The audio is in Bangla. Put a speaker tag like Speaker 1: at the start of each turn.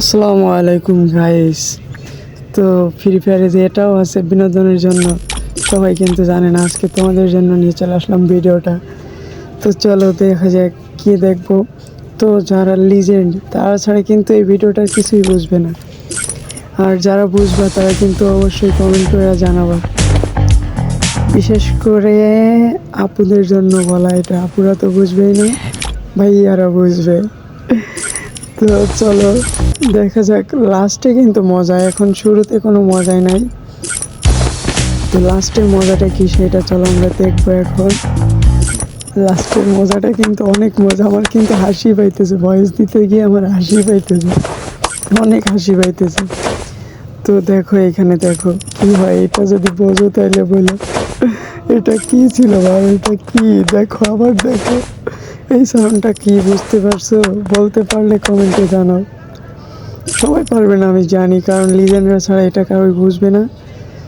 Speaker 1: আসসালামু আলাইকুম গাইস তো ফ্রি ফায়ারে যে এটাও আছে বিনোদনের জন্য, সবাই কিন্তু জানে না, আজকে তোমাদের জন্য নিয়ে চলে আসলাম ভিডিওটা। তো চলো দেখা যাক কি দেখব। তো যারা লিজেন্ড তারা ছাড়া কিন্তু এই ভিডিওটা কিছুই বুঝবে না। আর যারা বুঝবা, তারা কিন্তু অবশ্যই কমেন্ট করে জানাবা। বিশেষ করে আপুদের জন্য বলা এটা, আপুরা তো বুঝবেই না, ভাইয়ারা বুঝবে। তো চলো, দেখা যাক। লাস্টে কিন্তু মজা, এখন শুরুতে কোনো মজাই নাই। তো লাস্টের মজাটা কি সেটা চলো আমরা দেখব এখন। লাস্টের মজাটা কিন্তু অনেক মজা, আমার কিন্তু হাসি পাইতেছে ভয়েস দিতে গিয়ে আমার হাসি পাইতেছে, অনেক হাসি পাইতেছে। তো দেখো, এখানে দেখো, কি হয়, এটা যদি বোঝো তাহলে বলো, এটা কি ছিল ভাই, এটা কি? দেখো, আবার দেখো। এই সাউন্ডটা কি বুঝতে পারছ? বলতে পারলে কমেন্টে জানাও। সবাই পারবে না, আমি জানি, কারণ লিজেন্ডরা ছাড়া এটা কারোই বুঝবে না।